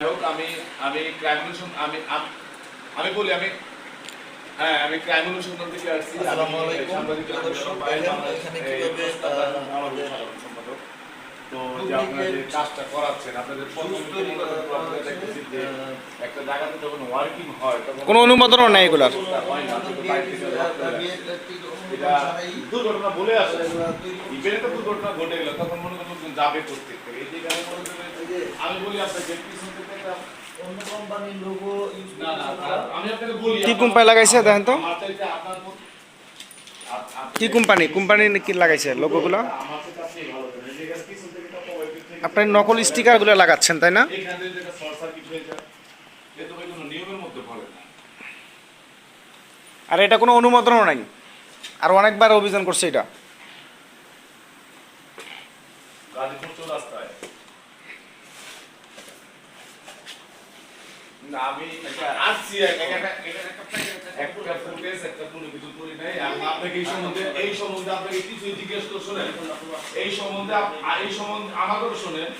হোক আমি আমি ক্রাইম আমি আমি বলি আমি হ্যাঁ আমি ক্রাইম অনুসন্ধান থেকে আসছি। তো যে আপনারা যে কাজটা করাচ্ছেন আপনাদের একটা জায়গাতে যখন ওয়ার্কিং হয় তখন কোনো অনুমোদনও নেই এগুলার। এটা দুর্ঘটনা বলে আসে। ইভেন্টে তো দুর্ঘটনা ঘটে গেল তখন মনে করুন যাবে প্রত্যেক থেকে এই মনে যে আমি বলি আপনাকে পিছন কি কোম্পানি লাগাইছে দেখেন তো? কি কোম্পানি কোম্পানি কি লাগাইছে থেকে আপনি নকল স্টিকারগুলো লাগাচ্ছেন তাই না। আর এটা কোনো অনুমোদনও নাই। আর অনেকবার অভিযান করছে এটা। গাজীপুর চৌরাস্তায়। আমি আসছি একটা ফুটেজ একটা কোনো কিছু করি নাই। আমি আপনাকে এই সম্বন্ধে এই সম্বন্ধে আপনাকে কিছুই জিজ্ঞেস করে শোনেন। এই সম্বন্ধে এই সম্বন্ধে আমাকেও শোনেন।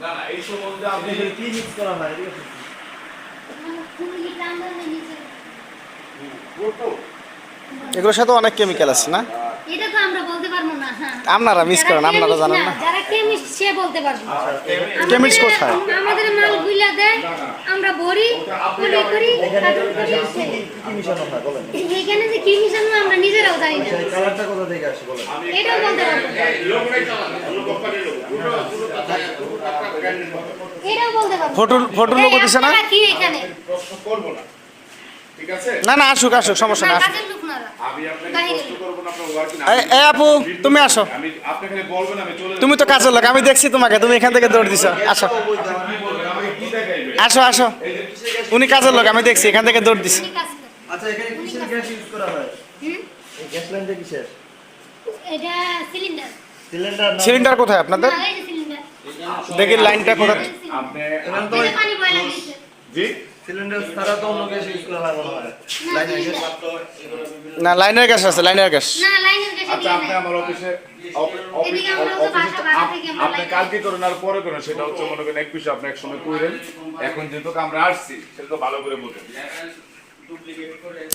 না না এই সম্বন্ধে আপনি কি মিক্স করা হয়? ঠিক আছে এগুলোর সাথে অনেক কেমিক্যাল আছে না? এটা তো আমরা বলতে পারব না হ্যাঁ। আপনারা মিস করেন আপনারা জানেন না যারা কেমিস্ট সে বলতে পারবে। Chemist আমাদের- কোথায়? আমাদের মালগুলা দেয় আমরা ভরি করি করি এখানে যে কি মিশানো আমরা নিজেরাও জানি না। কালারটা কোথা থেকে আসে বলেন। এটাও বলতে পারব। এটাও বলতে পারব ফটো- লোগো এই দিছে না? কি এখানে? প্রশ্ন করব না। ঠিক আছে? না না আসুক আসুক সমস্যা না আমি আপনাকে বাহিরে। করব না আপনার ওয়ার্কিং এই এই আপু তুমি আসো। আমি আপনি খালি বলবেন আমি চলে তুমি তো কাজের লোক আমি দেখছি তোমাকে তুমি এখান থেকে দৌড় দিছো। আসো। আসো আসো। উনি কাজের লোক আমি দেখছি এখান থেকে দৌড় দিছি। আচ্ছা এখানে কিসের গ্যাস ইউজ করা হয়? এই গ্যাস লাইনটা কিসের? এটা সিলিন্ডার। সিলিন্ডার সিলিন্ডার কোথায় আপনাদের? দেখি লাইনটা কোথায়। আপনি এখানে তো পানি বয়লা দিয়েছে জি? সিলিন্ডার ছাড়া তো অন্য গ্যাস ইউজ করা হয়। না লাইনের গ্যাস? না লাইনের গ্যাস আছে লাইনের গ্যাস। না লাইনের গ্যাসে আচ্ছা আপনি আমার অফিসে আপনি কালকে করেন আর পরে করেন সেটা হচ্ছে মনে করেন এক বিষয় আপনি এক সময় কইরেন এখন যেহেতু আমরা আসছি সেটা তো ভালো করে বলবেন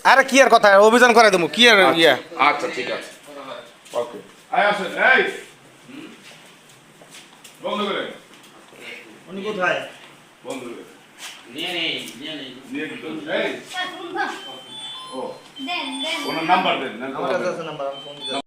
আরে কি আর কথা? অভিযান করে দেবো কি আর ইয়া? আচ্ছা ঠিক আছে। ওকে আয় আসেন এই। বন্ধ করে উনি কোথায়? বন্ধ করে ওনার নাম্বার দেন না আমার কাছে আছে নাম্বার আমি ফোন